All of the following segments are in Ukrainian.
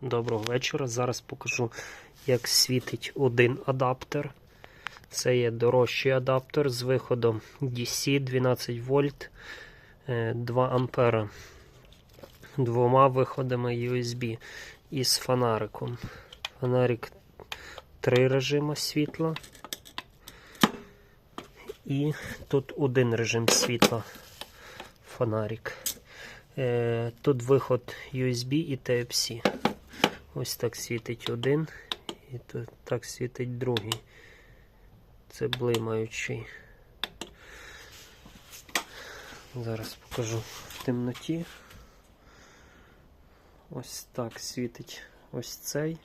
Доброго вечора. Зараз покажу, як світить один адаптер. Це є дорожчий адаптер з виходом DC 12 вольт 2 ампера. Двома виходами USB і з фонариком. Фонарик три режими світла. І тут один режим світла. Фонарик. Е, Тут виход USB і Type-C. Ось так світить один, і тут так світить другий. Це блимаючий. Зараз покажу в темноті. Ось так світить ось цей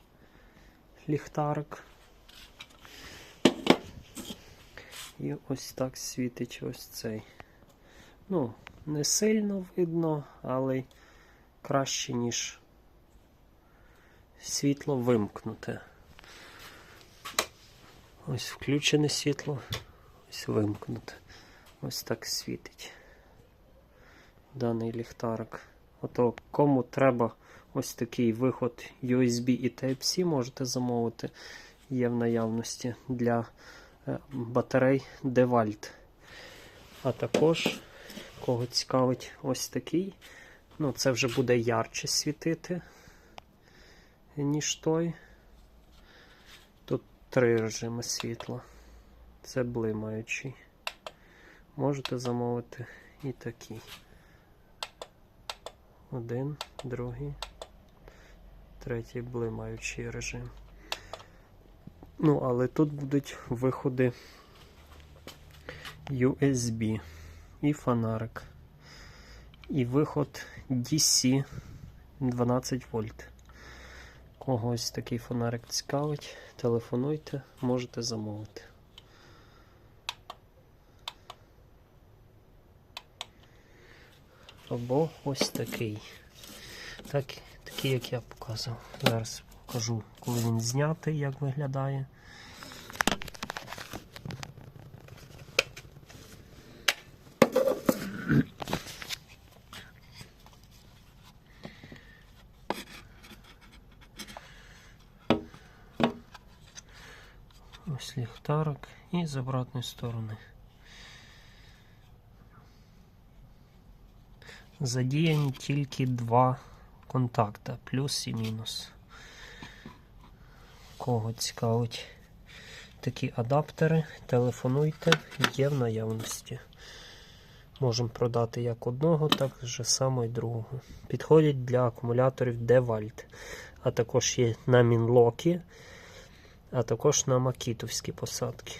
ліхтарик. І ось так світить ось цей. Ну, не сильно видно, але краще, ніж світло вимкнуте. Ось включене світло, ось вимкнуте. Ось так світить даний ліхтарик. Ото кому треба ось такий виход USB і Type-C, можете замовити. Є в наявності для е, батарей DeWalt. А також, кого цікавить, ось такий. Ну, це вже буде ярче світити ніж той. Тут три режими світла. Це блимаючий. Можете замовити і такий. Один, другий, третій блимаючий режим. Ну, але тут будуть виходи USB і фонарик. І виход DC 12 вольт. Когось такий фонарик цікавить, телефонуйте, можете замовити. Або ось такий. Так, такий, як я показував. Зараз покажу, коли він знятий, як виглядає. Ось ліхтарик і з обратної сторони. Задіяні тільки два контакта, плюс і мінус. Кого цікавить такі адаптери, телефонуйте, є в наявності. Можемо продати як одного, так же само і другого. Підходять для акумуляторів DeWalt, а також є на Мінлокі а також на макітовські посадки.